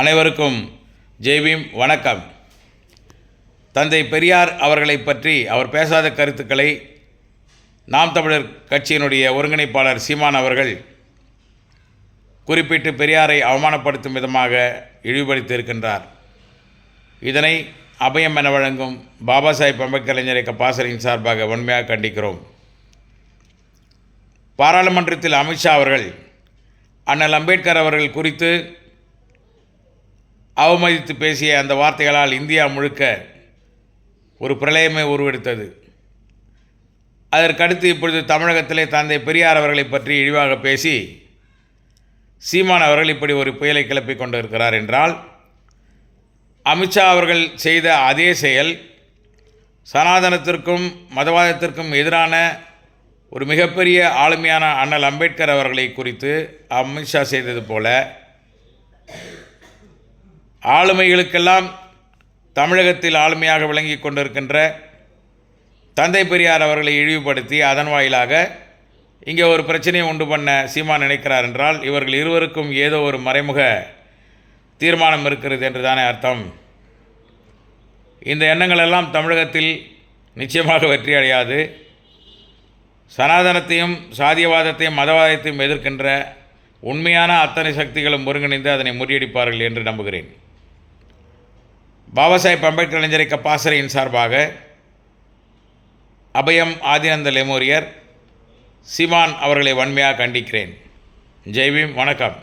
அனைவருக்கும் ஜெய்பீம் வணக்கம். தந்தை பெரியார் அவர்களை பற்றி அவர் பேசாத கருத்துக்களை நாம் தமிழர் கட்சியினுடைய ஒருங்கிணைப்பாளர் சீமான் அவர்கள் குறிப்பிட்டு பெரியாரை அவமானப்படுத்தும் விதமாக இழிவுபடுத்தியிருக்கின்றார். இதனை அபயம் என வழங்கும் பாபா சாஹிப் அம்பேத்கர் இளைஞர் இயக்க சார்பாக வன்மையாக கண்டிக்கிறோம். பாராளுமன்றத்தில் அமித்ஷா அவர்கள் அண்ணல் அம்பேத்கர் அவர்கள் குறித்து அவமதித்து பேசிய அந்த வார்த்தைகளால் இந்தியா முழுக்க ஒரு பிரளயமே உருவெடுத்தது. அதற்கடுத்து இப்பொழுது தமிழகத்திலே தந்தை பெரியார் அவர்களை பற்றி இழிவாக பேசி சீமான் அவர்கள் இப்படி ஒரு புயலை கிளப்பி கொண்டிருக்கிறார் என்றால் அமித்ஷா அவர்கள் செய்த அதே செயல் சனாதனத்திற்கும் மதவாதத்திற்கும் எதிரான ஒரு மிகப்பெரிய ஆளுமையான அண்ணல் அம்பேத்கர் அவர்களை குறித்து அமித்ஷா செய்தது போல ஆளுமைகளுக்கெல்லாம் தமிழகத்தில் ஆளுமையாக விளங்கி கொண்டிருக்கின்ற தந்தை பெரியார் அவர்களை இழிவுபடுத்தி அதன் வாயிலாக இங்கே ஒரு பிரச்சனையை உண்டு பண்ண சீமா நினைக்கிறார் என்றால் இவர்கள் இருவருக்கும் ஏதோ ஒரு மறைமுக தீர்மானம் இருக்கிறது என்று தானே அர்த்தம். இந்த எண்ணங்கள் எல்லாம் தமிழகத்தில் நிச்சயமாக வெற்றி அடையாது. சனாதனத்தையும் சாதியவாதத்தையும் மதவாதத்தையும் எதிர்க்கின்ற உண்மையான அத்தனை சக்திகளும் ஒருங்கிணைந்து அதனை முறியடிப்பார்கள் என்று நம்புகிறேன். பாபா சாஹேப் அம்பேத்கர் இளைஞரை பாசறையின் சார்பாக அபயம் ஆதினந்த லெமோரியர் சிவான் அவர்களை வன்மையாக கண்டிக்கிறேன். ஜெய்பீம் வணக்கம்.